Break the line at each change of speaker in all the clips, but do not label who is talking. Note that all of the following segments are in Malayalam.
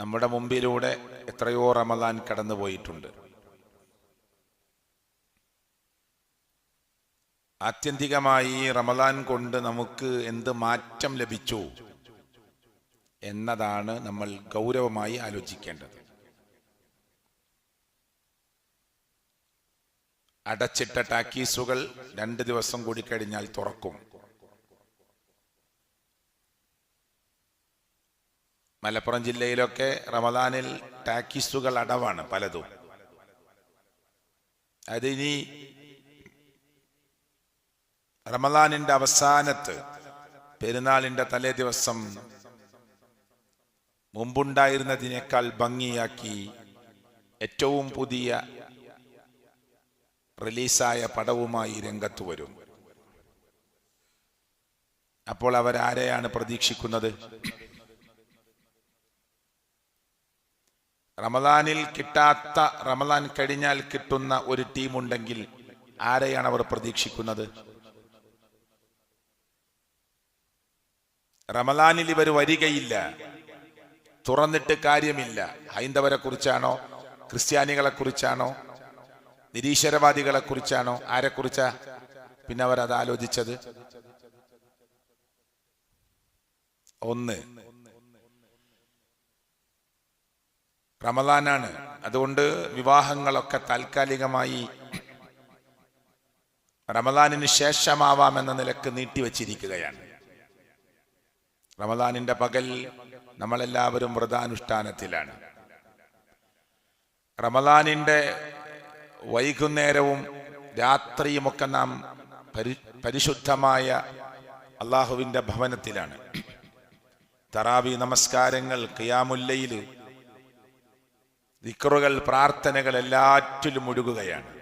നമ്മുടെ മുമ്പിലൂടെ എത്രയോ റമദാൻ കടന്നു പോയിട്ടുണ്ട്. ആത്യന്തികമായി റമദാൻ കൊണ്ട് നമുക്ക് എന്ത് മാറ്റം ലഭിച്ചു എന്നതാണ് നമ്മൾ ഗൗരവമായി ആലോചിക്കേണ്ടത്. അടച്ചിട്ട ടാക്കീസുകൾ രണ്ട് ദിവസം കൂടി കഴിഞ്ഞാൽ തുറക്കും. മലപ്പുറം ജില്ലയിലൊക്കെ റമദാനിൽ ടാക്കീസുകൾ അടവാണ് പലതും. അതിനി റമദാനിന്റെ അവസാനത്ത് പെരുന്നാളിന്റെ തലേ ദിവസം മുമ്പുണ്ടായിരുന്നതിനേക്കാൾ ഭംഗിയാക്കി ഏറ്റവും പുതിയ റിലീസായ പടവുമായി രംഗത്ത് വരും. അപ്പോൾ അവരാരെയാണ് പ്രതീക്ഷിക്കുന്നത്? റമദാനിൽ കിട്ടാത്ത റമദാൻ കഴിഞ്ഞാൽ കിട്ടുന്ന ഒരു ടീമുണ്ടെങ്കിൽ ആരെയാണ് അവർ പ്രതീക്ഷിക്കുന്നത്? റമദാനിൽ ഇവർ വരികയില്ല. തുറന്നിട്ട് കാര്യമില്ല. ഹൈന്ദവരെ കുറിച്ചാണോ? ക്രിസ്ത്യാനികളെ കുറിച്ചാണോ? നിരീശ്വരവാദികളെ കുറിച്ചാണോ ആരെ കുറിച്ചാ പിന്നെ അവർ അത് ആലോചിച്ചത് ഒന്ന് റമദാനാണ്. അതുകൊണ്ട് വിവാഹങ്ങളൊക്കെ താൽക്കാലികമായി റമദാനിന് ശേഷമാവാമെന്ന നിലയ്ക്ക് നീട്ടിവച്ചിരിക്കുകയാണ്. റമദാനിന്റെ പകൽ നമ്മളെല്ലാവരും വ്രതാനുഷ്ഠാനത്തിലാണ്. റമദാനിന്റെ വൈകുന്നേരവും രാത്രിയുമൊക്കെ നാം പരി പരിശുദ്ധമായ അള്ളാഹുവിന്റെ ഭവനത്തിലാണ്. തറാവി നമസ്കാരങ്ങൾ കിയാമുല്ലയിൽ ദിക്കറുകൾ പ്രാർത്ഥനകൾ എല്ലാറ്റിലും ഒഴുകുകയാണ്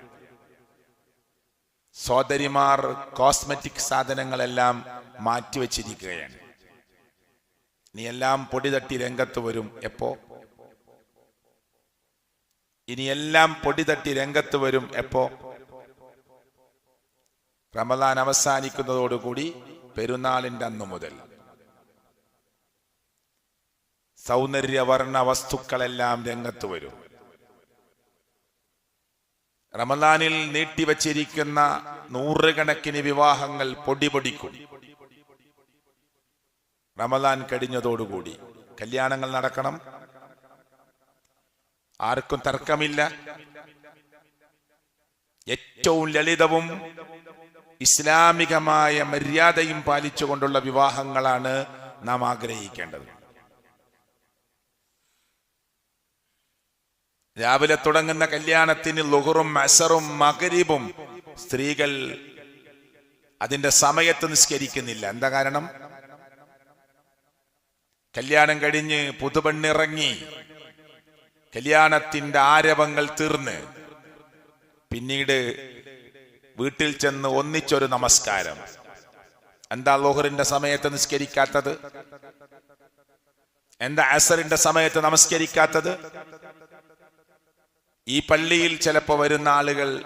സോദരിമാർ കോസ്മെറ്റിക് സാധനങ്ങളെല്ലാം മാറ്റിവെച്ചിരിക്കുകയാണ്. നീ എല്ലാം പൊടി തട്ടി രംഗത്ത് വരും. എപ്പോ? ഇനി എല്ലാം പൊടി തട്ടി രംഗത്ത് വരും. എപ്പോ? റമദാൻ അവസാനിക്കുന്നതോടുകൂടി പെരുന്നാളിന്റെ അന്നു മുതൽ. സൗന്ദര്യവർണ വസ്തുക്കളെല്ലാം രംഗത്ത് വരും. റമദാനിൽ നീട്ടിവച്ചിരിക്കുന്ന നൂറുകണക്കിന് വിവാഹങ്ങൾ പൊടിപൊടിക്കും. റമദാൻ കഴിഞ്ഞതോടുകൂടി. കല്യാണങ്ങൾ നടക്കണം. ആർക്കും തർക്കമില്ല. ഏറ്റവും ലളിതവും ഇസ്ലാമികമായ മര്യാദയും പാലിച്ചുകൊണ്ടുള്ള വിവാഹങ്ങളാണ് നാം ആഗ്രഹിക്കേണ്ടത്. രാവിലെ തുടങ്ങുന്ന കല്യാണത്തിന് ലുഹറും അസറും മകരീബും സ്ത്രീകൾ അതിന്റെ സമയത്ത് നിസ്കരിക്കുന്നില്ല. എന്താ കാരണം? കല്യാണം കഴിഞ്ഞ് പുതുപെണ്ണിറങ്ങി. കല്യാണത്തിന്റെ ആരവങ്ങൾ തീർന്ന്. പിന്നീട് വീട്ടിൽ ചെന്ന് ഒന്നിച്ചൊരു നമസ്കാരം. എന്താ ലോഹറിന്റെ സമയത്ത് നിസ്കരിക്കാത്തത്? എന്താ അസറിന്റെ സമയത്ത് നമസ്കരിക്കാത്തത്? ഈ പള്ളിയിൽ ചിലപ്പോൾ വരുന്ന ആളുകൾ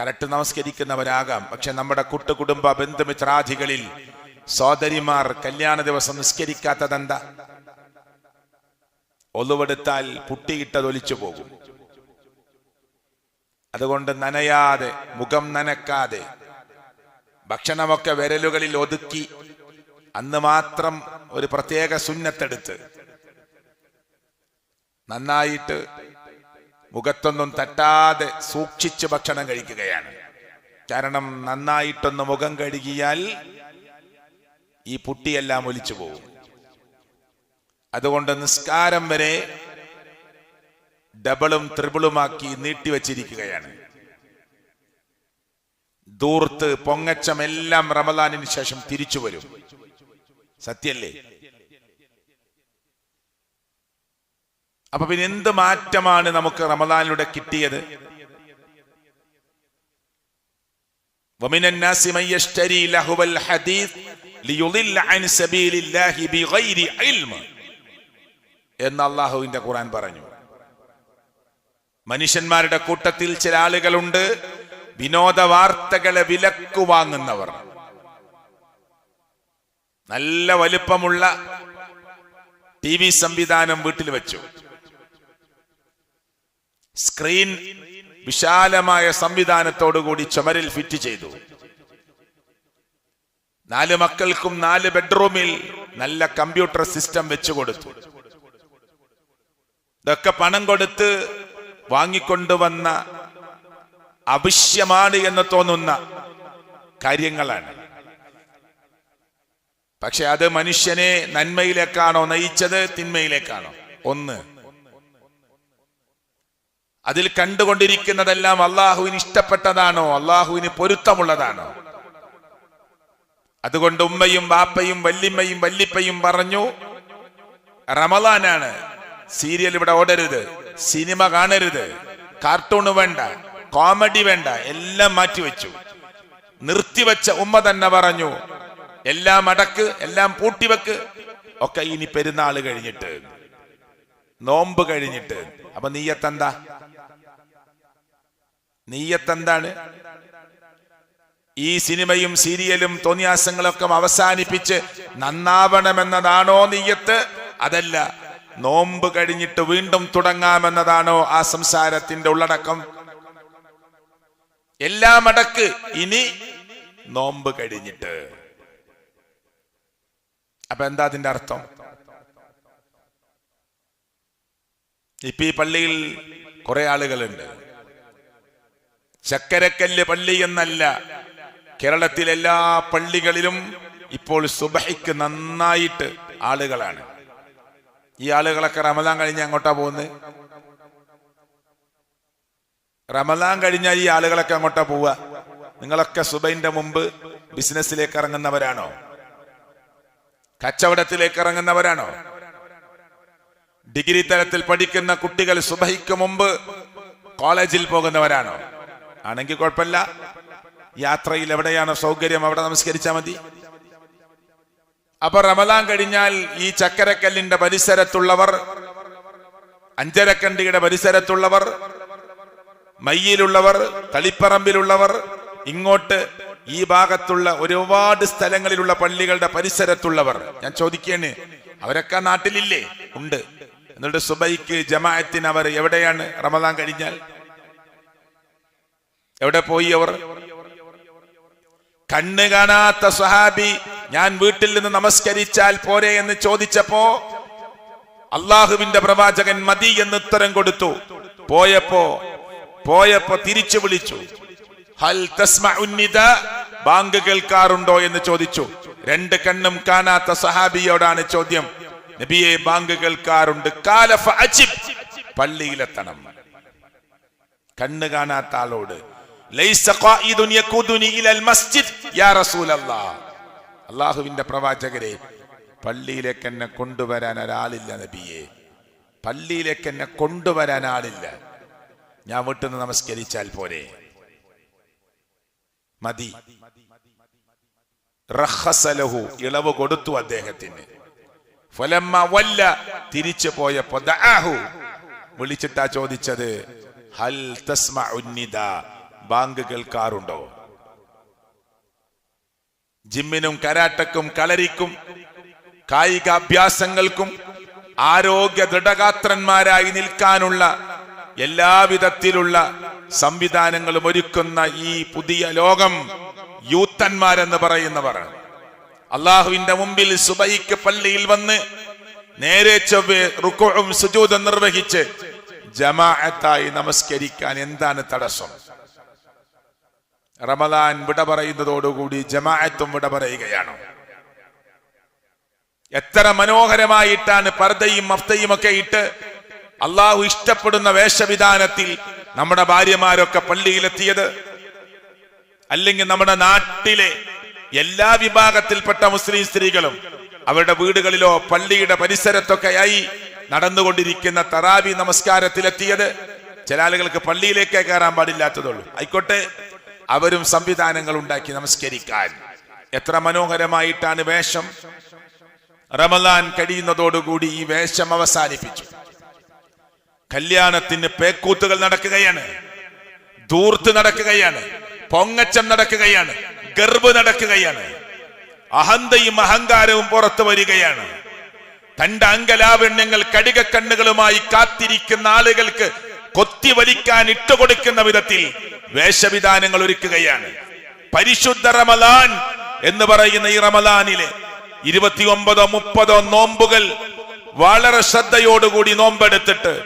കറക്റ്റ് നമസ്കരിക്കുന്നവരാകാം. പക്ഷെ നമ്മുടെ കുട്ടുകുടുംബ ബന്ധുമിത്രാദികളിൽ സോദരിമാർ കല്യാണ ദിവസം നിസ്കരിക്കാത്തതെന്താ? ഒലുവെടുത്താൽ പുട്ടിയിട്ടതൊലിച്ചു പോകും. അതുകൊണ്ട് നനയാതെ മുഖം നനക്കാതെ ഭക്ഷണമൊക്കെ വിരലുകളിൽ ഒതുക്കി അന്ന് മാത്രം ഒരു പ്രത്യേക സുന്നത്തെടുത്ത് നന്നായിട്ട് മുഖത്തൊന്നും തട്ടാതെ സൂക്ഷിച്ച് ഭക്ഷണം കഴിക്കുകയാണ്. കാരണം നന്നായിട്ടൊന്ന് മുഖം കഴുകിയാൽ ഈ പുട്ടിയെല്ലാം ഒലിച്ചു പോകും അതുകൊണ്ട് നിസ്കാരം വരെ ഡബിളും ത്രിബിളുമാക്കി നീട്ടിവച്ചിരിക്കുകയാണ് ദൂർത്ത് പൊങ്ങച്ചം എല്ലാം റമദാനിന് ശേഷം തിരിച്ചു വരും. സത്യല്ലേ? അപ്പൊ പിന്നെ എന്ത് മാറ്റമാണ് നമുക്ക് റമദാനിലൂടെ കിട്ടിയത്? എന്ന് അള്ളാഹുവിന്റെ ഖുറാൻ പറഞ്ഞു. മനുഷ്യന്മാരുടെ കൂട്ടത്തിൽ ചില ആളുകളുണ്ട് വിനോദ വാർത്തകളെ വിലക്കു വാങ്ങുന്നവർ. നല്ല വലുപ്പമുള്ള ടി വി സംവിധാനം വീട്ടിൽ വെച്ചു. സ്ക്രീൻ വിശാലമായ സംവിധാനത്തോടുകൂടി ചുമരിൽ ഫിറ്റ് ചെയ്തു. നാല് മക്കൾക്കും നാല് ബെഡ്റൂമിൽ നല്ല കമ്പ്യൂട്ടർ സിസ്റ്റം വെച്ചു കൊടുത്തു. ഇതൊക്കെ പണം കൊടുത്ത് വാങ്ങിക്കൊണ്ടുവന്ന അവശ്യമാണ് എന്ന് തോന്നുന്ന കാര്യങ്ങളാണ്. പക്ഷെ അത് മനുഷ്യനെ നന്മയിലേക്കാണോ നയിച്ചത് തിന്മയിലേക്കാണോ? ഒന്ന് അതിൽ കണ്ടുകൊണ്ടിരിക്കുന്നതെല്ലാം അള്ളാഹുവിന് ഇഷ്ടപ്പെട്ടതാണോ? അള്ളാഹുവിന് പൊരുത്തമുള്ളതാണോ? അതുകൊണ്ട് ഉമ്മയും ബാപ്പയും വല്ലിമ്മയും വല്ലിപ്പയും പറഞ്ഞു റമലാനാണ് സീരിയൽ ഇവിടെ ഓടരുത്. സിനിമ കാണരുത്. കാർട്ടൂൺ വേണ്ട. കോമഡി വേണ്ട. എല്ലാം മാറ്റിവെച്ചു. നിർത്തിവെച്ച ഉമ്മ തന്നെ പറഞ്ഞു എല്ലാം അടക്ക് എല്ലാം പൂട്ടിവെക്ക്. ഒക്കെ ഇനി പെരുന്നാൾ കഴിഞ്ഞിട്ട്. നോമ്പ് കഴിഞ്ഞിട്ട്. അപ്പൊ നീയത്തെന്താ നീയത്തെന്താണ്? ഈ സിനിമയും സീരിയലും തോന്നിയാസങ്ങളൊക്കെ അവസാനിപ്പിച്ച് നന്നാവണമെന്നതാണോ നീയത്ത്? അതല്ല നോമ്പ് കഴിഞ്ഞിട്ട് വീണ്ടും തുടങ്ങാമെന്നതാണോ ആ സംസാരത്തിന്റെ ഉള്ളടക്കം? എല്ലാം അടക്ക് ഇനി നോമ്പ് കഴിഞ്ഞിട്ട്. അപ്പൊ എന്താ അതിന്റെ അർത്ഥം? ഇപ്പൊ ഈ പള്ളിയിൽ കുറെ ആളുകളുണ്ട്. ചക്കരക്കല്ല് പള്ളി എന്നല്ല. കേരളത്തിലെല്ലാ പള്ളികളിലും ഇപ്പോൾ സുബഹിക്ക് നന്നായിട്ട് ആളുകളാണ്. ഈ ആളുകളൊക്കെ റമദാൻ കഴിഞ്ഞ് അങ്ങോട്ടാ പോകുന്നത്? റമദാൻ കഴിഞ്ഞാൽ ഈ ആളുകളൊക്കെ അങ്ങോട്ടാ പോവുക? നിങ്ങളൊക്കെ സുബൈന്റെ മുമ്പ് ബിസിനസ്സിലേക്ക് ഇറങ്ങുന്നവരാണോ? കച്ചവടത്തിലേക്ക് ഇറങ്ങുന്നവരാണോ? ഡിഗ്രി തലത്തിൽ പഠിക്കുന്ന കുട്ടികൾ സുബഹിക്ക് മുമ്പ് കോളേജിൽ പോകുന്നവരാണോ? ആണെങ്കിൽ കുഴപ്പമില്ല. യാത്രയിൽ എവിടെയാണ് സൗകര്യം? അവിടെ നമസ്കരിച്ചാൽ മതി. അപ്പൊ റമദാൻ കഴിഞ്ഞാൽ ഈ ചക്കരക്കല്ലിന്റെ പരിസരത്തുള്ളവർ അഞ്ചരക്കണ്ടിയുടെ പരിസരത്തുള്ളവർ മയ്യിലുള്ളവർ തളിപ്പറമ്പിലുള്ളവർ ഇങ്ങോട്ട് ഈ ഭാഗത്തുള്ള ഒരുപാട് സ്ഥലങ്ങളിലുള്ള പള്ളികളുടെ പരിസരത്തുള്ളവർ. ഞാൻ ചോദിക്കേണ് അവരൊക്കെ നാട്ടിലില്ലേ? ഉണ്ട്. എന്നിട്ട് സുബൈക്ക് ജമാഅത്തിന് അവർ എവിടെയാണ് റമദാൻ കഴിഞ്ഞാൽ? എവിടെ പോയി അവർ? കണ്ണ് കാണാത്ത സഹാബി ഞാൻ വീട്ടിൽ നിന്ന് നമസ്കരിച്ചാൽ പോരെ എന്ന് ചോദിച്ചപ്പോ അള്ളാഹുവിന്റെ പ്രവാചകൻ മതി എന്ന് ഉത്തരം കൊടുത്തു. പോയപ്പോ പോയപ്പോ തിരിച്ചു വിളിച്ചു. ഹൽ തസ്മഉന്നിദ ബാങ്ക് കേൾക്കാറുണ്ടോ എന്ന് ചോദിച്ചു. രണ്ട് കണ്ണും കാണാത്ത സഹാബിയോടാണ് ചോദ്യം. നബിയെ ബാങ്ക് കേൾക്കാറുണ്ട്. കാലഫ അജിബ്. പള്ളിയിലെത്തണം. കണ്ണ് കാണാത്ത ആളോട് അല്ലാഹുവിന്റെ പ്രവാചകരെ പള്ളിയിലേക്ക് എന്നെ കൊണ്ടുവരാൻ ഒരാളില്ല നബിയെ. പള്ളിയിലേക്ക് എന്നെ കൊണ്ടുവരാൻ ആളില്ല. ഞാൻ വീട്ടിൽ നിന്ന് നമസ്കരിച്ചാൽ പോരെ. മതി. റഹസലഹു ഇളവ് കൊടുത്തു അദ്ദേഹത്തിന്. വല്ല തിരിച്ചു പോയപ്പോ വിളിച്ചിട്ടാ ചോദിച്ചത് ഹൽ തസ്മഉന്നിദ ബാങ്ക് കേൾക്കാറുണ്ടോ ജിമ്മിനും കരാട്ടക്കും കളരിക്കും കായികാഭ്യാസങ്ങൾക്കും ആരോഗ്യ ദൃഢഗാത്രന്മാരായി നിൽക്കാനുള്ള എല്ലാവിധത്തിലുള്ള സംവിധാനങ്ങളും ഒരുക്കുന്ന ഈ പുതിയ ലോകം യൂത്തന്മാരെന്ന് പറയുന്നവർ. അള്ളാഹുവിന്റെ മുമ്പിൽ സുബൈക്ക് പള്ളിയിൽ വന്ന് നേരെ ചൊവ്വെ റുക്കോഴും സുജൂതം നിർവഹിച്ച് ജമാഅത്തായി നമസ്കരിക്കാൻ എന്താണ് തടസ്സം? റമദാൻ വിട പറയുന്നതോടുകൂടി ജമാഅത്തും വിട പറയുകയാണ്. എത്ര മനോഹരമായിട്ടാണ് പർദ്ദയും മഫ്തയും ഒക്കെ ഇട്ട് അള്ളാഹു ഇഷ്ടപ്പെടുന്ന വേഷവിധാനത്തിൽ നമ്മുടെ ഭാര്യമാരൊക്കെ പള്ളിയിലെത്തിയത്. അല്ലെങ്കിൽ നമ്മുടെ നാട്ടിലെ എല്ലാ വിഭാഗത്തിൽപ്പെട്ട മുസ്ലിം സ്ത്രീകളും അവരുടെ വീടുകളിലോ പള്ളിയുടെ പരിസരത്തൊക്കെയായി നടന്നുകൊണ്ടിരിക്കുന്ന തറാവി നമസ്കാരത്തിലെത്തിയത്. ചില ആളുകൾക്ക് പള്ളിയിലേക്കേ കയറാൻ പാടില്ലാത്തതുള്ളൂ. ആയിക്കോട്ടെ. അവരും സംവിധാനങ്ങൾ ഉണ്ടാക്കി നമസ്കരിക്കാൻ. എത്ര മനോഹരമായിട്ടാണ് വേഷം. റമലാൻ കഴിയുന്നതോടുകൂടി ഈ വേഷം അവസാനിപ്പിച്ചു. കല്യാണത്തിന് പേക്കൂത്തുകൾ നടക്കുകയാണ്. ദൂർത്ത് നടക്കുകയാണ്. പൊങ്ങച്ചം നടക്കുകയാണ്. ഗർഭ് നടക്കുകയാണ്. അഹന്തയും അഹങ്കാരവും പുറത്തു വരികയാണ്. തന്റെ അങ്കലാവണ്യങ്ങൾ കടികക്കണ്ണുകളുമായി കാത്തിരിക്കുന്ന ആളുകൾക്ക് കൊത്തി വലിക്കാൻ ഇട്ടുകൊടുക്കുന്ന വിധത്തിൽ വേഷവിധാനങ്ങൾ ഒരുക്കുകയാണ്. പരിശുദ്ധ റമലാൻ എന്ന് പറയുന്ന ഈ റമലാനിലെ ഇരുപത്തിയൊമ്പതോ മുപ്പതോ നോമ്പുകൾ വളരെ ശ്രദ്ധയോടുകൂടി നോമ്പെടുത്തിട്ട്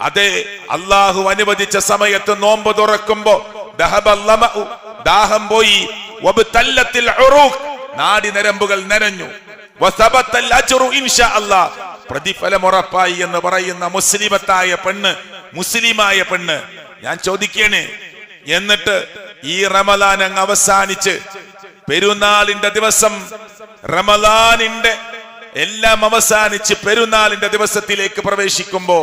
അതെ അള്ളാഹു അനുവദിച്ച സമയത്ത് നോമ്പ് തുറക്കുമ്പോ ദാഹം പോയി. നാടി നരമ്പുകൾ നനഞ്ഞു. പ്രതിഫലം ഉറപ്പായി എന്ന് പറയുന്ന മുസ്ലിമത്തായ പെണ്ണ് മുസ്ലിമായ പെണ്ണ്. ഞാൻ ചോദിക്കണേ എന്നിട്ട് ഈ റമലാൻ അങ്ങ് അവസാനിച്ച് പെരുന്നാളിന്റെ ദിവസം റമലാനിന്റെ എല്ലാം അവസാനിച്ച് പെരുന്നാളിന്റെ ദിവസത്തിലേക്ക് പ്രവേശിക്കുമ്പോ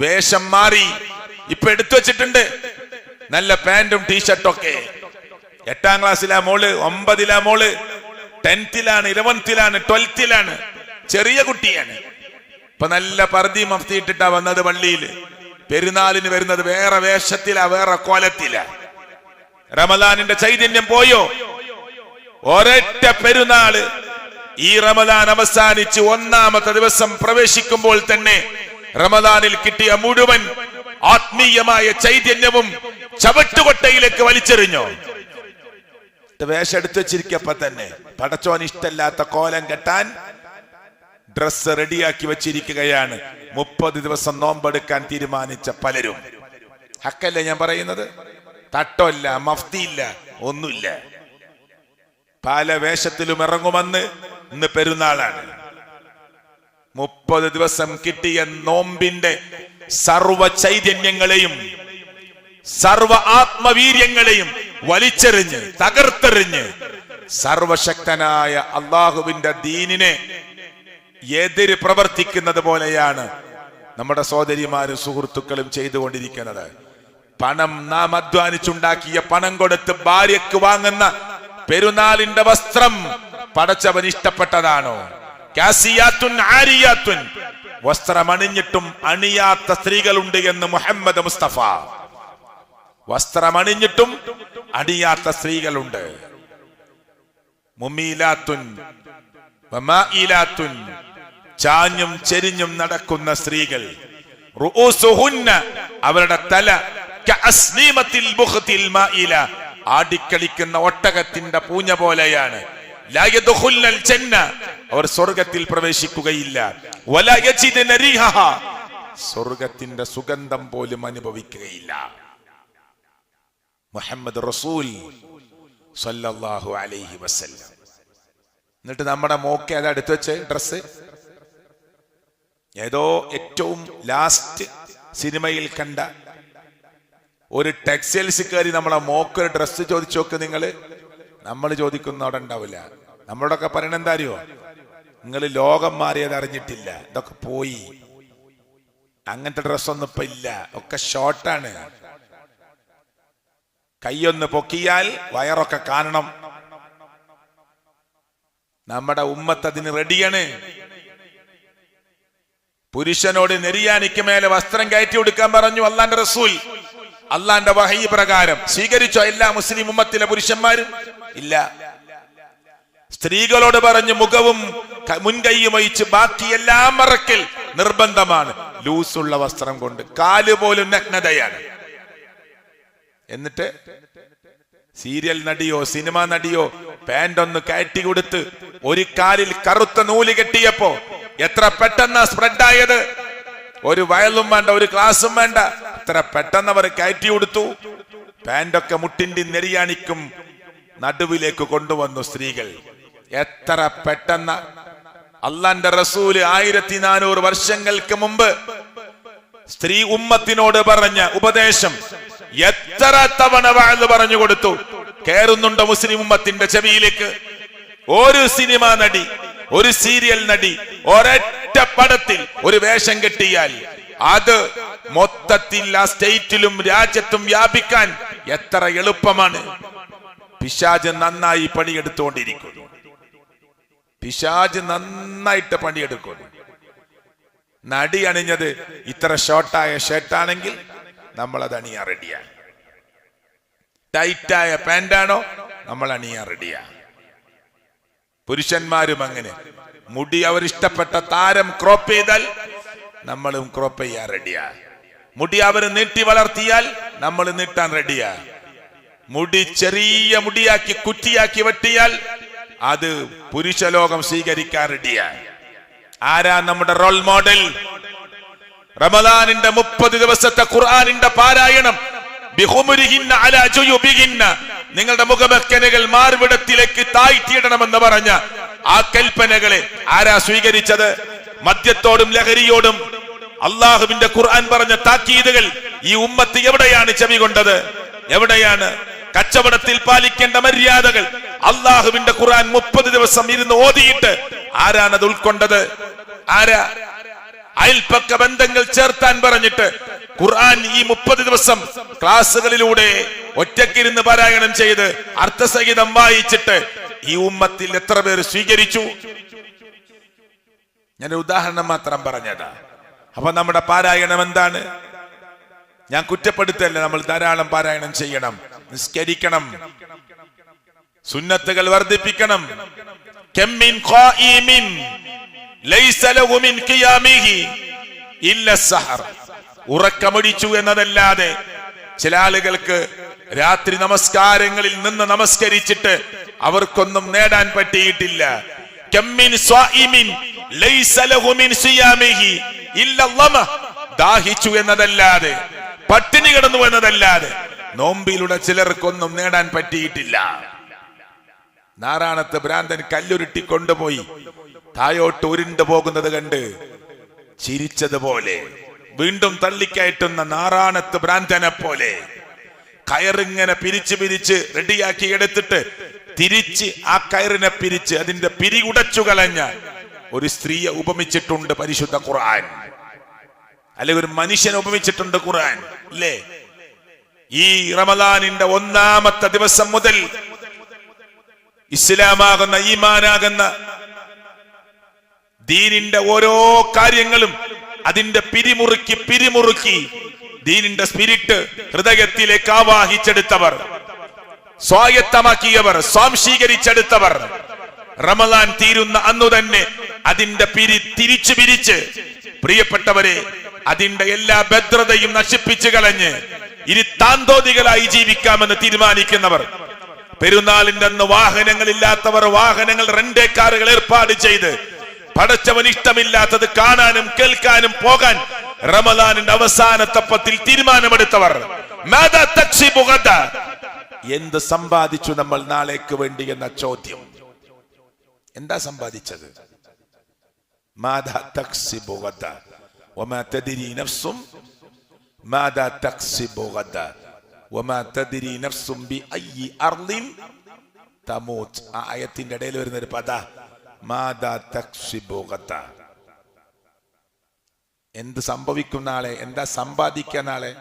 വേഷം മാറി. ഇപ്പൊ എടുത്തു വെച്ചിട്ടുണ്ട്. നല്ല പാന്റും ടീഷർട്ടും ഒക്കെ. എട്ടാം ക്ലാസ്സിലാ മോൾ ഒമ്പതിലാ മോൾ ടെൻത്തിലാണ് ഇലവൻത്തിലാണ് ട്വൽത്തിലാണ്. ചെറിയ കുട്ടിയാണ്. ഇപ്പൊ നല്ല പർദി മഫ്തി ഇട്ടിട്ടാ വന്നത് പള്ളിയിൽ പെരുന്നാളിന് വരുന്നത് വേറെ വേഷത്തില വേറെ കോലത്തിലാ. റമദാനിന്റെ ചൈതന്യം പോയോ? ഒരൊറ്റ പെരുന്നാൾ ഈ റമദാൻ അവസാനിച്ച് ഒന്നാമത്തെ ദിവസം പ്രവേശിക്കുമ്പോൾ തന്നെ റമദാനിൽ കിട്ടിയ മുഴുവൻ ആത്മീയമായ ചൈതന്യവും ചവിട്ടുകൊട്ടയിലേക്ക് വലിച്ചെറിഞ്ഞോ. വേഷം എടുത്തു വെച്ചിരിക്കപ്പോ തന്നെ പടച്ചോൻ ഇഷ്ടല്ലാത്ത കോലം കെട്ടാൻ ഡ്രസ് റെഡിയാക്കി വെച്ചിരിക്കുകയാണ്. മുപ്പത് ദിവസം നോമ്പെടുക്കാൻ തീരുമാനിച്ച പലരും. ഹക്കല്ലേ ഞാൻ പറയുന്നത്? തട്ടമില്ല മഫ്തിയില്ല ഒന്നുമില്ല. പല വേഷത്തിലും ഇറങ്ങുമെന്ന് ഇന്ന് പെരുന്നാളാണ്. മുപ്പത് ദിവസം കിട്ടിയ നോമ്പിന്റെ സർവ ചൈതന്യങ്ങളെയും സർവ ആത്മവീര്യങ്ങളെയും വലിച്ചെറിഞ്ഞ് തകർത്തെറിഞ്ഞ് സർവശക്തനായ അള്ളാഹുവിന്റെ ദീനിനെ എതിര് പ്രവർത്തിക്കുന്നത് പോലെയാണ് നമ്മുടെ സഹോദരിമാരും സുഹൃത്തുക്കളും ചെയ്തുകൊണ്ടിരിക്കുന്നത്. പണം നാം അധ്വാനിച്ചുണ്ടാക്കിയ പണം കൊടുത്ത് ഭാര്യക്ക് വാങ്ങുന്ന പെരുന്നാളിന്റെ വസ്ത്രം പടച്ചവൻ ഇഷ്ടപ്പെട്ടതാണോ? കാസിയാത്തുൻ ആരിയാത്തുൻ. വസ്ത്രം അണിഞ്ഞിട്ടും അണിയാത്ത സ്ത്രീകളുണ്ട് എന്ന് മുഹമ്മദ് മുസ്തഫ. വസ്ത്രമണിഞ്ഞിട്ടും അണിയാത്ത സ്ത്രീകളുണ്ട്. മുമീലാത്തുൻ വമാഇലാത്തുൻ ചാഞ്ഞും ചെരിഞ്ഞും നടക്കുന്ന സ്ത്രീകൾ. അവരുടെ തല ആടിക്കളിക്കുന്ന ഒട്ടകത്തിന്റെ പൂഞ്ഞ പോലെയാണ്. അവർ സ്വർഗത്തിൽ പ്രവേശിക്കുകയില്ല. സ്വർഗത്തിന്റെ സുഗന്ധം പോലും അനുഭവിക്കുകയില്ല. മുഹമ്മദ് റസൂൽ അലൈഹി വസല്ലം. എന്നിട്ട് നമ്മുടെ മോക്കെ അത് വെച്ച്? ഡ്രസ്സ്? ഏതോ ഏറ്റവും ലാസ്റ്റ് സിനിമയിൽ കണ്ട ഒരു ടെക്സ്റ്റൈൽസ് കയറി നമ്മളെ മോക്ക് ഡ്രസ്സ് ചോദിച്ചു നോക്ക് നിങ്ങൾ നമ്മൾ ചോദിക്കുന്ന അവിടെ ഉണ്ടാവില്ല. നമ്മളോടൊക്കെ പറയണ എന്താ അറിയോ? നിങ്ങൾ ലോകം മാറിയത് അറിഞ്ഞിട്ടില്ല. ഇതൊക്കെ പോയി. അങ്ങനത്തെ ഡ്രസ്സൊന്നും ഇപ്പൊ ഇല്ല. ഒക്കെ ഷോർട്ടാണ് കൈയൊന്ന് പൊക്കിയാൽ വയറൊക്കെ കാണണം. നമ്മുടെ ഉമ്മത്ത് അതിന് റെഡിയാണ് പുരുഷനോട് നെരിയാനിക്ക് മേലെ വസ്ത്രം കയറ്റി കൊടുക്കാൻ പറഞ്ഞു അള്ളാന്റെ റസൂൽ. അള്ളാന്റെ വഹയി പ്രകാരം സ്വീകരിച്ചോ? എല്ലാ മുസ്ലിം ഉമ്മത്തിലെ പുരുഷന്മാരും? ഇല്ല. സ്ത്രീകളോട് പറഞ്ഞു മുഖവും മുൻകൈയും വഹിച്ച് ബാക്കിയെല്ലാം മറക്കൽ നിർബന്ധമാണ്. ലൂസുള്ള വസ്ത്രം കൊണ്ട് കാൽ പോലും നഗ്നതയാണ്. എന്നിട്ട് സീരിയൽ നടിയോ സിനിമ നടിയോ പാന്റ് ഒന്ന് കയറ്റി കൊടുത്ത് ഒരു കാലിൽ കറുത്ത നൂൽ കെട്ടിയപ്പോ എത്ര പെട്ടെന്ന് സ്പ്രെഡായത് ഒരു വയലും വേണ്ട ഒരു ക്ലാസ്സും വേണ്ട. എത്ര പെട്ടെന്ന് അവർ കയറ്റി കൊടുത്തു പാന്റൊക്കെ മുട്ടിന്റെ നെരിയാണിക്കും നടുവിലേക്ക് കൊണ്ടുവന്നു സ്ത്രീകൾ. എത്ര പെട്ടെന്ന്. അള്ളാന്റെ റസൂൽ ആയിരത്തി നാനൂറ് വർഷങ്ങൾക്ക് മുമ്പ് സ്ത്രീ ഉമ്മത്തിനോട് പറഞ്ഞ ഉപദേശം എത്ര തവണ വാഴ്ന്നു പറഞ്ഞു കൊടുത്തു. കയറുന്നുണ്ടോ മുസ്ലിം ഉമ്മത്തിന്റെ ചെവിയിലേക്ക്? ഒരു സിനിമ നടി ഒരു സീരിയൽ നടി ഒരൊറ്റ പടത്തിൽ ഒരു വേഷം കെട്ടിയാൽ അത് മൊത്തത്തിൽ ആ സ്റ്റേറ്റിലും രാജ്യത്തും വ്യാപിക്കാൻ എത്ര എളുപ്പമാണ്. പിശാജ് നന്നായി പണിയെടുത്തുകൊണ്ടിരിക്കുന്നു പിശാജ് നന്നായിട്ട് പണിയെടുക്കുന്നു നടി അണിഞ്ഞത് ഇത്ര ഷോർട്ടായ ഷർട്ടാണെങ്കിൽ നമ്മൾ അത് അണിയാൻ റെഡിയാണ്. ടൈറ്റായ പാന്റാണോ? നമ്മൾ അണിയാൻ റെഡിയാണ്. പുരുഷന്മാരും അങ്ങനെ. മുടി അവർ ഇഷ്ടപ്പെട്ട താരം ക്രോപ്പ് ചെയ്താൽ നമ്മളും ക്രോപ്പ് ചെയ്യാൻ റെഡിയാ മുടി അവർ നീട്ടി വളർത്തിയാൽ നമ്മൾ നീട്ടാൻ റെഡിയാ മുടി ചെറിയ മുടിയാക്കി കുറ്റിയാക്കി വെട്ടിയാൽ അത് പുരുഷലോകം സ്വീകരിക്കാൻ റെഡിയാ ആരാ നമ്മുടെ റോൾ മോഡൽ റമദാനിന്റെ മുപ്പത് ദിവസത്തെ ഖുർആാനിന്റെ പാരായണം. നിങ്ങളുടെ മുഖമക്കനകൾ മാർവിടത്തിലേക്ക് താഴ്ത്തിയിടണമെന്ന് പറഞ്ഞ ആ കൽപ്പനകളെ ആരാ സ്വീകരിച്ചത്? മദ്യത്തോടും ലഹരിയോടും അള്ളാഹുവിന്റെ ഖുർആൻ പറഞ്ഞ താക്കീതുകൾ ഈ ഉമ്മത്ത് എവിടെയാണ് ചെവി കൊണ്ടത്? എവിടെയാണ്? കച്ചവടത്തിൽ പാലിക്കേണ്ട മര്യാദകൾ അള്ളാഹുവിന്റെ ഖുർആൻ മുപ്പത് ദിവസം ഇരുന്ന് ഓതിയിട്ട് ആരാണത് ഉൾക്കൊണ്ടത്? ആരാ? അയൽപ്പക്ക ബന്ധങ്ങൾ ചേർത്താൻ പറഞ്ഞിട്ട് ഖുർആൻ ഈ മുപ്പത് ദിവസം ക്ലാസ്സുകളിലൂടെ ഒറ്റക്കിരുന്ന് പാരായണം ചെയ്ത് അർത്ഥസഹിതം വായിച്ചിട്ട് ഈ ഉമ്മത്തിൽ എത്ര പേർ സ്വീകരിച്ചു? ഞാൻ ഉദാഹരണം മാത്രം പറഞ്ഞതാ. അപ്പൊ നമ്മുടെ പാരായണം എന്താണ്? ഞാൻ കുറ്റപ്പെടുത്തല്ല? നമ്മൾ ധാരാളം പാരായണം ചെയ്യണം നിസ്കരിക്കണം സുന്നത്തുകൾ വർദ്ധിപ്പിക്കണം. ഇല്ല സഹർ. ഉറക്കമടിച്ചു എന്നതല്ലാതെ ചില ആളുകൾക്ക് രാത്രി നമസ്കാരങ്ങളിൽ നിന്ന് നമസ്കരിച്ചിട്ട് അവർക്കൊന്നും നേടാൻ പറ്റിയിട്ടില്ല. ദാഹിച്ചു എന്നതല്ലാതെ പട്ടിണി കിടന്നു എന്നതല്ലാതെ നോമ്പിലൂടെ ചിലർക്കൊന്നും നേടാൻ പറ്റിയിട്ടില്ല. നാരായണത്ത് ഭ്രാന്തൻ കല്ലുരുട്ടി കൊണ്ടുപോയി തായോട്ട് ഉരുണ്ടു പോകുന്നത് കണ്ട് ചിരിച്ചതുപോലെ വീണ്ടും തള്ളിക്കയറ്റുന്ന നാറാണത്ത് ഭ്രാന്തനെ പോലെ. കയറിങ്ങനെ പിരിച്ച് പിരിച്ച് റെഡിയാക്കി എടുത്തിട്ട് തിരിച്ച് ആ കയറിനെ പിരിച്ച് അതിന്റെ പിരി ഉടച്ചു കളഞ്ഞ ഒരു സ്ത്രീയെ ഉപമിച്ചിട്ടുണ്ട് പരിശുദ്ധ ഖുർആൻ. അല്ലെങ്കിൽ ഒരു മനുഷ്യനെ ഉപമിച്ചിട്ടുണ്ട് ഖുർആൻ അല്ലേ? ഈ റമദാനിന്റെ ഒന്നാമത്തെ ദിവസം മുതൽ ഇസ്ലാമാകുന്ന ഈമാനാകുന്ന ദീനിന്റെ ഓരോ കാര്യങ്ങളും അതിന്റെ പിരിമുറുക്കി പിരിമുറുക്കി ദീനിന്റെ സ്പിരിറ്റ് ഹൃദയത്തിലേക്ക് ആവാഹിച്ചെടുത്തവർ സ്വായത്തമാക്കിയവർ സ്വാംശീകരിച്ചെടുത്തവർ. റമദാൻ തീരുന്ന അന്നു തന്നെ അതിന്റെ പിരി തിരിച്ചു പിരിച്ച് പ്രിയപ്പെട്ടവരെ അതിന്റെ എല്ലാ ഭദ്രതയും നശിപ്പിച്ചു കളഞ്ഞ് ഇനി താന്തോതികളായി ജീവിക്കാമെന്ന് തീരുമാനിക്കുന്നവർ പെരുന്നാളിന്റെ അന്ന് വാഹനങ്ങളില്ലാത്തവർ വാഹനങ്ങൾ റെന്റേ കാറുകൾ ഏർപ്പാട് ചെയ്ത് പടച്ചവൻ ഇഷ്ടമില്ലാത്തത് കാണാനും കേൾക്കാനും പോകാൻ റമദാനിന്റെ അവസാനത്തെ പത്തിൽ തീരുമാനമെടുത്തവർ? എന്ത് സമ്പാദിച്ചു നമ്മൾ നാളേക്ക് വേണ്ടി എന്ന ചോദ്യം. എന്താ സമ്പാദിച്ചത്? ആയത്തിന്റെ ഇടയിൽ വരുന്ന ഒരു പദ? എന്ത് സംഭവിക്കും നാളെ എന്താ സമ്പാദിക്കുന്ന നാളെ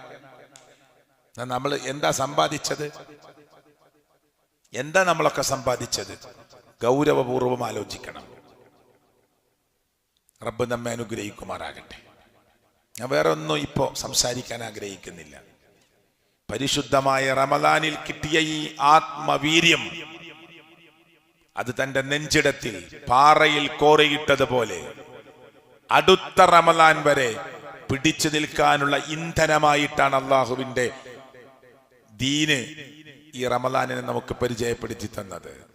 നമ്മൾ എന്താ സമ്പാദിച്ചത്? എന്താ നമ്മളൊക്കെ സമ്പാദിച്ചത്? ഗൗരവപൂർവം ആലോചിക്കണം. റബ്ബ് നമ്മെ അനുഗ്രഹിക്കുമാറാകട്ടെ. ഞാൻ വേറെ ഒന്നും ഇപ്പോ സംസാരിക്കാൻ ആഗ്രഹിക്കുന്നില്ല. പരിശുദ്ധമായ റമദാനിൽ കിട്ടിയ ഈ ആത്മവീര്യം അത് തന്റെ നെഞ്ചിടത്തിൽ പാറയിൽ കോറിയിട്ടതുപോലെ അടുത്ത റമദാൻ വരെ പിടിച്ചു നിൽക്കാനുള്ള ഇന്ധനമായിട്ടാണ് അള്ളാഹുവിന്റെ ദീന് ഈ റമദാനിനെ നമുക്ക് പരിചയപ്പെടുത്തി തന്നത്.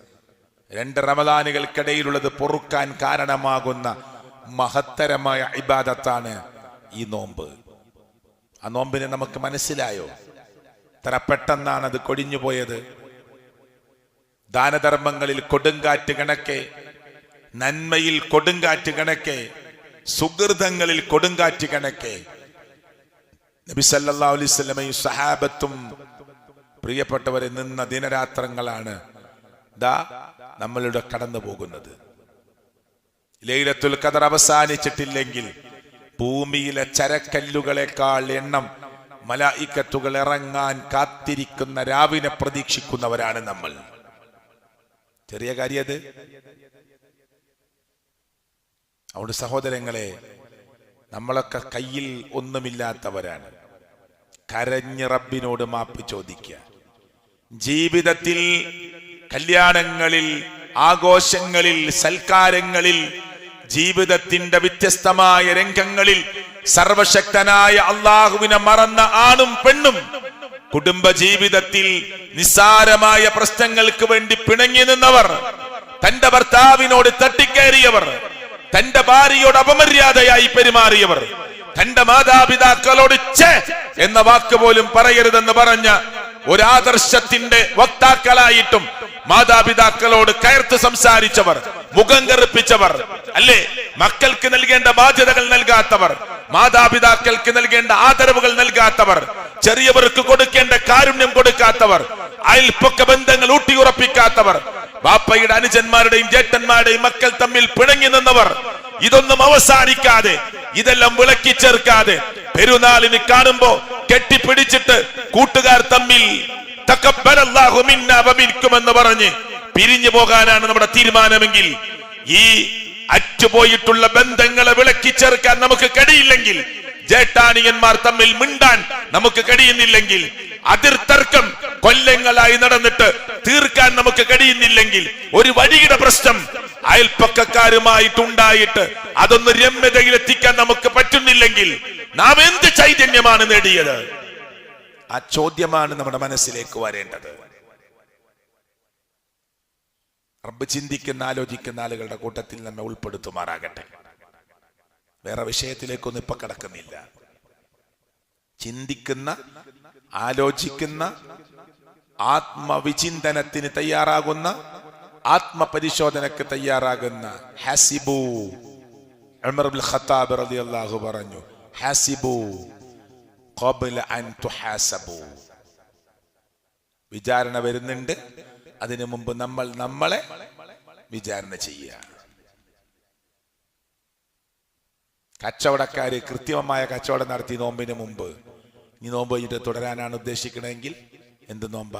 രണ്ട് റമദാനുകൾക്കിടയിലുള്ളത് പൊറുക്കാൻ കാരണമാകുന്ന മഹത്തരമായ ഇബാദത്താണ് ഈ നോമ്പ്. ആ നോമ്പിനെ നമുക്ക് മനസ്സിലായോ? ഇത്ര പെട്ടെന്നാണ് അത് കൊടിഞ്ഞു പോയത് ദാനധർമ്മങ്ങളിൽ കൊടുങ്കാറ്റ് കണക്കെ നന്മയിൽ കൊടുങ്കാറ്റ് കണക്കെ സുഹൃതങ്ങളിൽ കൊടുങ്കാറ്റ് കണക്കെ. നബി സഹാബത്തും പ്രിയപ്പെട്ടവരെ നിന്ന ദിനരാത്രങ്ങളാണ് ദാ നമ്മളുടെ കടന്നു പോകുന്നത് ലൈലത്തുൽ കദർ അവസാനിച്ചിട്ടില്ലെങ്കിൽ ഭൂമിയിലെ ചരക്കല്ലുകളെക്കാൾ എണ്ണം മലായിക്കത്തുകൾ ഇറങ്ങാൻ കാത്തിരിക്കുന്ന രാവിനെ പ്രതീക്ഷിക്കുന്നവരാണ് നമ്മൾ. ചെറിയ കാര്യത് അവിടെ സഹോദരങ്ങളെ നമ്മളൊക്കെ കയ്യിൽ ഒന്നുമില്ലാത്തവരാണ്. കരഞ്ഞ് റബ്ബിനോട് മാപ്പ് ചോദിക്കുക. ജീവിതത്തിൽ കല്യാണങ്ങളിൽ ആഘോഷങ്ങളിൽ സൽക്കാരങ്ങളിൽ ജീവിതത്തിന്റെ വ്യത്യസ്തമായ രംഗങ്ങളിൽ സർവശക്തനായ അള്ളാഹുവിനെ മറന്ന ആണും പെണ്ണും കുടുംബ ജീവിതത്തിൽ നിസ്സാരമായ പ്രശ്നങ്ങൾക്ക് വേണ്ടി പിണങ്ങി നിന്നവർ തന്റെ ഭർത്താവിനോട് തട്ടിക്കയറിയവർ തന്റെ ഭാര്യയോട് അപമര്യാദയായി പെരുമാറിയവർ തന്റെ മാതാപിതാക്കളോട് ചേ എന്ന വാക്ക് പോലും പറയരുതെന്ന് പറഞ്ഞ ഒരാദർശത്തിന്റെ വക്താക്കളായിട്ടും മാതാപിതാക്കളോട് കയർത്ത് സംസാരിച്ചവർ മുഖം കറുപ്പിച്ചവർ അല്ലേ? മക്കൾക്ക് നൽകേണ്ട ബാധ്യതകൾ നൽകാത്തവർ മാതാപിതാക്കൾക്ക് നൽകേണ്ട ആദരവുകൾ നൽകാത്തവർ ചെറിയവർക്ക് കൊടുക്കേണ്ട കാരുണ്യം കൊടുക്കാത്തവർ അയൽപ്പൊക്ക ബന്ധങ്ങൾ ഊട്ടിയുറപ്പിക്കാത്തവർ ബാപ്പയുടെ അനുജന്മാരുടെയും ജേട്ടന്മാരുടെയും മക്കൾ തമ്മിൽ പിണങ്ങി നിന്നവർ ഇതൊന്നും അവസാനിക്കാതെ ഇതെല്ലാം വിളക്കി ചേർക്കാതെ പെരുന്നാളിന് കാണുമ്പോ കെട്ടിപ്പിടിച്ചിട്ട് കൂട്ടുകാർ തമ്മിൽ വമിൻകുമെന്ന് പറഞ്ഞ് പിരിഞ്ഞു പോകാനാണ് നമ്മുടെ തീരുമാനമെങ്കിൽ ഈ അറ്റുപോയിട്ടുള്ള ബന്ധങ്ങളെ വിളക്കി ചേർക്കാൻ നമുക്ക് കഴിയില്ലെങ്കിൽ ജേട്ടാനിയന്മാർ തമ്മിൽ മിണ്ടാൻ നമുക്ക് കഴിയുന്നില്ലെങ്കിൽ അതിർത്തർക്കം കൊല്ലങ്ങളായി നടന്നിട്ട് തീർക്കാൻ നമുക്ക് കഴിയുന്നില്ലെങ്കിൽ ഒരു വഴിയുടെ പ്രശ്നം അയൽപ്പക്കക്കാരുമായിട്ടുണ്ടായിട്ട് അതൊന്ന് രമ്യതയിലെത്തിക്കാൻ നമുക്ക് പറ്റുന്നില്ലെങ്കിൽ നാം എന്ത് ചൈതന്യമാണ് നേടിയത്? ആ ചോദ്യമാണ് നമ്മുടെ മനസ്സിലേക്ക് വരേണ്ടത്. റബ്ബ് ചിന്തിക്കുന്ന ആലോചിക്കുന്ന ആളുകളുടെ കൂട്ടത്തിൽ നമ്മെ ഉൾപ്പെടുത്തുമാറാകട്ടെ. വേറെ വിഷയത്തിലേക്കൊന്നും ഇപ്പൊ കിടക്കുന്നില്ല. ചിന്തിക്കുന്ന ആലോചിക്കുന്ന ആത്മവിചിന്തനത്തിന് തയ്യാറാകുന്ന ആത്മപരിശോധനക്ക് തയ്യാറാകുന്ന ഹാസിബു ഖത്താബ് റളിയല്ലാഹു പറഞ്ഞു ഹാസിബു. വിചാരണ വരുന്നുണ്ട്. അതിനു മുമ്പ് നമ്മൾ നമ്മളെ വിചാരണ ചെയ്യുക. കച്ചവടക്കാര് കൃത്യമായ കച്ചവടം നടത്തി നോമ്പിന് മുമ്പ്. ഈ നോമ്പ് കഴിഞ്ഞിട്ട് തുടരാനാണ് ഉദ്ദേശിക്കണമെങ്കിൽ എന്ത് നോമ്പ?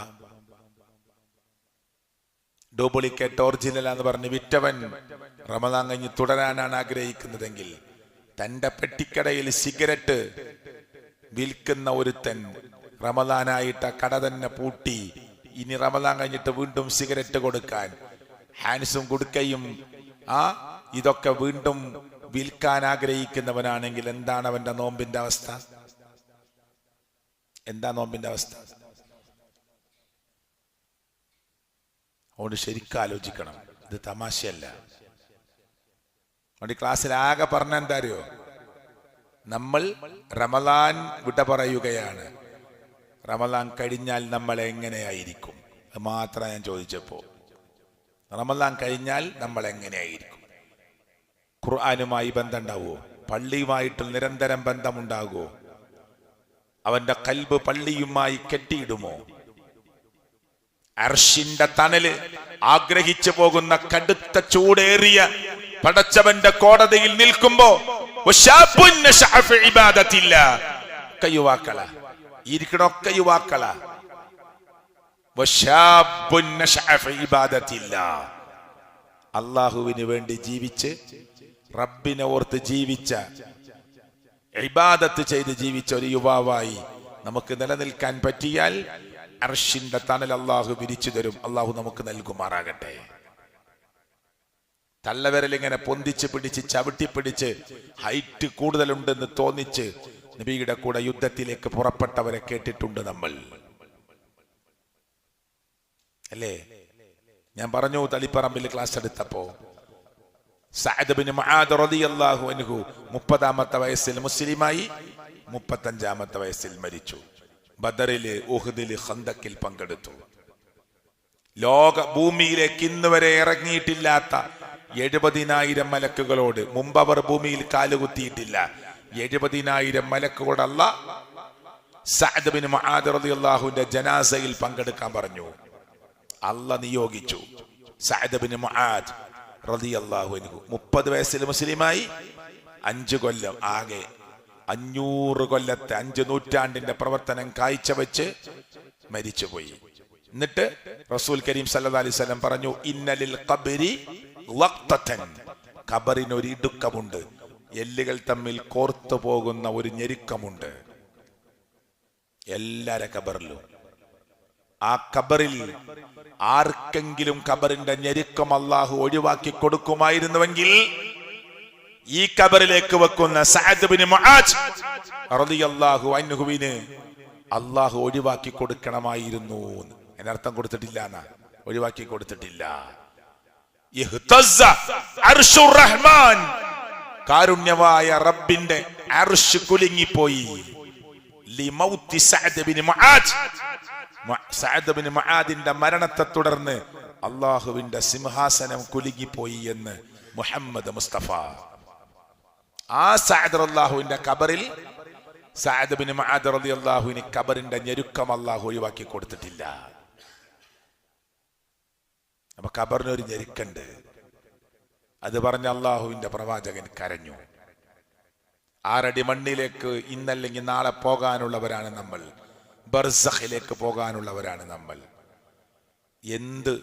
ഡ്യൂപ്ലിക്കേറ്റ് ഒറിജിനൽ എന്ന് പറഞ്ഞ് വിറ്റവൻ റമദാൻ കഴിഞ്ഞ് തുടരാനാണ് ആഗ്രഹിക്കുന്നതെങ്കിൽ തന്റെ പെട്ടിക്കടയിൽ സിഗരറ്റ് വിൽക്കുന്ന ഒരുത്തൻ റമദാനായിട്ട് കട തന്നെ പൂട്ടി. ഇനി റമദാൻ കഴിഞ്ഞിട്ട് വീണ്ടും സിഗരറ്റ് കൊടുക്കാൻ ഹാൻസും കൊടുക്കയും ആ ഇതൊക്കെ വീണ്ടും വിൽക്കാൻ ആഗ്രഹിക്കുന്നവനാണെങ്കിൽ എന്താണ് അവന്റെ നോമ്പിന്റെ അവസ്ഥ? എന്താ നോമ്പിന്റെ അവസ്ഥ? അതുകൊണ്ട് ശരിക്കും ആലോചിക്കണം. ഇത് തമാശയല്ല. അതുകൊണ്ട് ക്ലാസ്സിൽ ആകെ പറഞ്ഞ എന്താ അറിയോ? നമ്മൾ റമദാൻ വിട പറയുകയാണ്. റമദാൻ കഴിഞ്ഞാൽ നമ്മൾ എങ്ങനെയായിരിക്കും? അത് മാത്രം ഞാൻ ചോദിച്ചപ്പോൾ റമദാൻ കഴിഞ്ഞാൽ നമ്മൾ എങ്ങനെയായിരിക്കും? ഖുർആാനുമായി ബന്ധമുണ്ടാവുമോ പള്ളിയുമായിട്ട് നിരന്തരം ബന്ധമുണ്ടാകുമോ അവന്റെ കൽബ് പള്ളിയുമായി കെട്ടിയിടുമോ? അർഷിന്റെ തണൽ ആഗ്രഹിച്ചു പോകുന്ന കടുത്ത ചൂടേറിയ പടച്ചവന്റെ കോടതിയിൽ നിൽക്കുമ്പോ യുവാക്കളാ ഇരിക്കണൊക്കെ യുവാക്കള. അള്ളാഹുവിന് വേണ്ടി ജീവിച്ച് റബ്ബിനെ ഓർത്ത് ജീവിച്ച ഇബാദത്ത് ചെയ്ത് ജീവിച്ച ഒരു യുവാവായി നമുക്ക് നിലനിൽക്കാൻ പറ്റിയാൽ അർഷിന്റെ തണൽ അള്ളാഹു വിരിച്ചു തരും. അള്ളാഹു നമുക്ക് നൽകുമാറാകട്ടെ. തള്ളവിരൽ ഇങ്ങനെ പൊന്തിച്ച് പിടിച്ച് ചവിട്ടി പിടിച്ച് ഹൈറ്റ് കൂടുതലുണ്ടെന്ന് തോന്നിച്ച് നബിയുടെ കൂടെ യുദ്ധത്തിലേക്ക് പുറപ്പെട്ടവരെ കേട്ടിട്ടുണ്ട് നമ്മൾ. അല്ലേ? ഞാൻ പറഞ്ഞു തളിപ്പറമ്പിൽ ക്ലാസ് എടുത്തപ്പോ അൻഹു മുപ്പതാമത്തെ വയസ്സിൽ മുസ്ലിമായി മുപ്പത്തഞ്ചാമത്തെ വയസ്സിൽ മരിച്ചു. ബദറിൽ ഉഹദിൽ ഹന്തക്കിൽ പങ്കെടുത്തു. ലോക ഭൂമിയിലേക്ക് ഇന്ന് വരെ ഇറങ്ങിയിട്ടില്ലാത്ത എഴുപതിനായിരം മലക്കുകളോട് മുമ്പ് അവർ ഭൂമിയിൽ കാലുകുത്തിയിട്ടില്ല. എഴുപതിനായിരം മലക്കുകളല്ല സഅദ് മഹാദറിയാഹുവിന്റെ ജനാസയിൽ പങ്കെടുക്കാൻ പറഞ്ഞു. അല്ല നിയോഗിച്ചു. സഅദ് മഹാദ് അൻഹു. മുപ്പത് വയസ്സിൽ മുസ്ലിമായി അഞ്ചു കൊല്ലം ആകെ. അഞ്ഞൂറ് കൊല്ലത്തെ അഞ്ച് നൂറ്റാണ്ടിന്റെ പ്രവർത്തനം കാഴ്ചവെച്ച് മരിച്ചുപോയി. എന്നിട്ട് റസൂൽ കരീം സല്ലാ അലൈഹി വസല്ലം പറഞ്ഞു ഇന്നലിൽ ഖബരി ഖബറിന് ഒരു ഇടുക്കമുണ്ട്. എല്ലുകൾ തമ്മിൽ കോർത്തു പോകുന്ന ഒരു ഞെരുക്കമുണ്ട്. എല്ലാരെ ഖബറിലും. ആ ഖബറിൽ ആർക്കെങ്കിലും ഖബറിന്റെ ഞെരുക്കം അള്ളാഹു ഒഴിവാക്കി കൊടുക്കുമായിരുന്നുവെങ്കിൽ ഈ കബറിലേക്ക് വെക്കുന്ന അള്ളാഹു ഒഴിവാക്കി കൊടുക്കണമായിരുന്നു എന്നർത്ഥം കൊടുത്തിട്ടില്ല ഒഴിവാക്കി കൊടുത്തിട്ടില്ല. റഹ്മാൻ കാരുണ്യവായ റബ്ബിന്റെ അർഷ് കുലുങ്ങിപ്പോയി. മരണത്തെ തുടർന്ന് അള്ളാഹുവിന്റെ സിംഹാസനം കുലുങ്ങിപ്പോയി എന്ന് മുഹമ്മദ് മുസ്തഫ. ആ സഅദ് അള്ളാഹുവിന്റെ കബറിൽ സഅദ് മഹാദർ അള്ളാഹുവിന് കബറിന്റെ ഞെരുക്കം അള്ളാഹു ഒഴിവാക്കി കൊടുത്തിട്ടില്ല. അപ്പൊ കബറിനൊരു ഞെരുക്കുണ്ട്. അത് പറഞ്ഞ അള്ളാഹുവിന്റെ പ്രവാചകൻ കരഞ്ഞു. ആറടി മണ്ണിലേക്ക് ഇന്നല്ലെങ്കിൽ നാളെ പോകാനുള്ളവരാണ് നമ്മൾ. ബർസഹിലേക്ക് പോകാനുള്ളവരാണ് നമ്മൾ. എന്ത്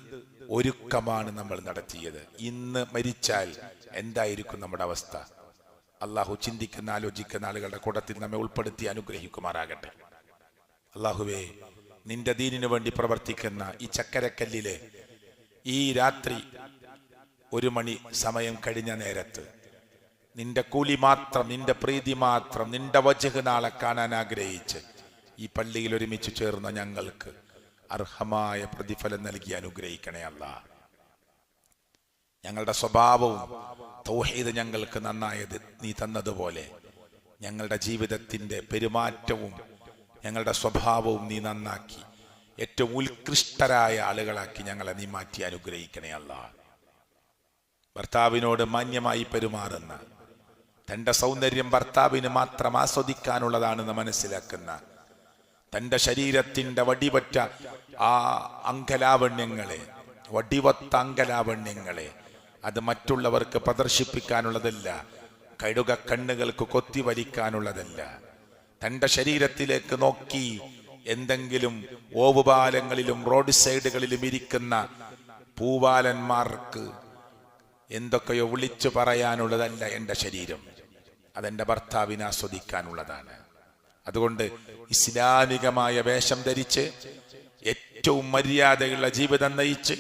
ഒരുക്കമാണ് നമ്മൾ നടത്തിയത്? ഇന്ന് മരിച്ചാൽ എന്തായിരിക്കും നമ്മുടെ അവസ്ഥ? അള്ളാഹു ചിന്തിക്കുന്ന ആലോചിക്കുന്ന ആളുകളുടെ കൂട്ടത്തിൽ നമ്മെ ഉൾപ്പെടുത്തി അനുഗ്രഹിക്കുമാറാകട്ടെ. അള്ളാഹുവേ നിന്റെ ദീനിനു വേണ്ടി പ്രവർത്തിക്കുന്ന ഈ ചക്കരക്കല്ലിലെ ഈ രാത്രി ഒരു മണി സമയം കഴിഞ്ഞ നേരത്ത് നിന്റെ കൂലി മാത്രം നിന്റെ പ്രീതി മാത്രം നിന്റെ വജഹ് നാളെ കാണാൻ ആഗ്രഹിച്ച് ഈ പള്ളിയിൽ ഒരുമിച്ച് ചേർന്ന ഞങ്ങൾക്ക് അർഹമായ പ്രതിഫലം നൽകി അനുഗ്രഹിക്കണേ അല്ല. ഞങ്ങളുടെ സ്വഭാവവും തൗഹീദ് ഞങ്ങൾക്ക് നന്നായത് നീ തന്നതുപോലെ ഞങ്ങളുടെ ജീവിതത്തിന്റെ പെരുമാറ്റവും ഞങ്ങളുടെ സ്വഭാവവും നീ നന്നാക്കി. ഏറ്റവും ഉത്കൃഷ്ടരായ ആളുകളാക്കി ഞങ്ങളെ നീ മാറ്റി അനുഗ്രഹിക്കണേ അല്ല. ഭർത്താവിനോട് മാന്യമായി പെരുമാറുന്ന തന്റെ സൗന്ദര്യം ഭർത്താവിന് മാത്രം ആസ്വദിക്കാനുള്ളതാണെന്ന് മനസ്സിലാക്കുന്ന തന്റെ ശരീരത്തിന്റെ വടിവറ്റ ആ അങ്കലാവണ്യങ്ങളെ വടിവത്ത അങ്കലാവണ്യങ്ങളെ അത് മറ്റുള്ളവർക്ക് പ്രദർശിപ്പിക്കാനുള്ളതല്ല കഴുക കണ്ണുകൾക്ക് കൊത്തി വലിക്കാനുള്ളതല്ല. തന്റെ ശരീരത്തിലേക്ക് നോക്കി എന്തെങ്കിലും ഓവുപാലങ്ങളിലും റോഡ് സൈഡുകളിലും ഇരിക്കുന്ന പൂവാലന്മാർക്ക് എന്തൊക്കെയോ വിളിച്ചു പറയാനുള്ളതല്ല എന്റെ ശരീരം. അതെന്റെ ഭർത്താവിനെ ആസ്വദിക്കാനുള്ളതാണ്. അതുകൊണ്ട് ഇസ്ലാമികമായ വേഷം ധരിച്ച് ഏറ്റവും മര്യാദയുള്ള ജീവിതം നയിച്ച്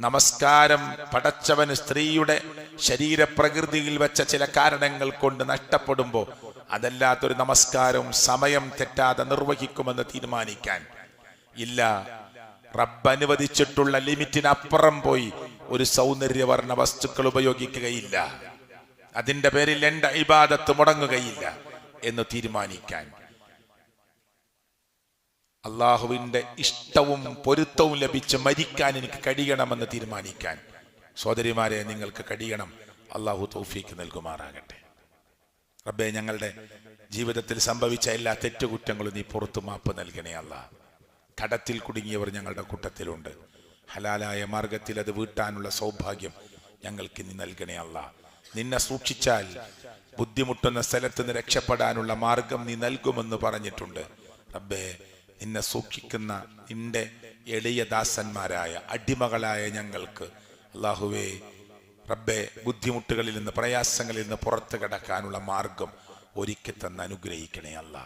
നമസ്കാരം പടച്ചവന് സ്ത്രീയുടെ ശരീരപ്രകൃതിയിൽ വെച്ച ചില കാരണങ്ങൾ കൊണ്ട് നഷ്ടപ്പെടുമ്പോൾ അതല്ലാത്തൊരു നമസ്കാരവും സമയം തെറ്റാതെ നിർവഹിക്കുമെന്ന് തീരുമാനിക്കാൻ. ഇല്ല റബ്ബ് അനുവദിച്ചിട്ടുള്ള ലിമിറ്റിനപ്പുറം പോയി ഒരു സൗന്ദര്യവർണ വസ്തുക്കൾ ഉപയോഗിക്കുകയില്ല. അതിന്റെ പേരിൽ എന്റെ ഇബാദത്ത് മുടങ്ങുകയില്ല എന്ന് തീരുമാനിക്കാൻ. അള്ളാഹുവിന്റെ ഇഷ്ടവും പൊരുത്തവും ലഭിച്ച് മരിക്കാൻ എനിക്ക് കഴിയണമെന്ന് തീരുമാനിക്കാൻ. സോദരിമാരെ നിങ്ങൾക്ക് കഴിയണം. അള്ളാഹു തൗഫീക്ക് നൽകുമാറാകട്ടെ. റബ്ബെ ഞങ്ങളുടെ ജീവിതത്തിൽ സംഭവിച്ച എല്ലാ തെറ്റുകുറ്റങ്ങളും നീ പുറത്തു മാപ്പ് നൽകണേ അല്ല. കടത്തിൽ കുടുങ്ങിയവർ ഞങ്ങളുടെ കൂട്ടത്തിലുണ്ട്. ഹലാലായ മാർഗത്തിൽ അത് വീട്ടാനുള്ള സൗഭാഗ്യം ഞങ്ങൾക്ക് നീ നൽകണേ അല്ല. നിന്നെ സൂക്ഷിച്ചാൽ ബുദ്ധിമുട്ടുന്ന സ്ഥലത്ത് നിന്ന് രക്ഷപ്പെടാനുള്ള മാർഗം നീ നൽകുമെന്ന് പറഞ്ഞിട്ടുണ്ട്. റബ്ബേ നിന്നെ സൂക്ഷിക്കുന്ന നിന്റെ എളിയ ദാസന്മാരായ അടിമകളായ ഞങ്ങൾക്ക് അള്ളാഹുവേ റബ്ബെ ബുദ്ധിമുട്ടുകളിൽ നിന്ന് പ്രയാസങ്ങളിൽ നിന്ന് പുറത്തു കിടക്കാനുള്ള മാർഗം ഒരുക്കി തന്ന് അനുഗ്രഹിക്കണേ അല്ല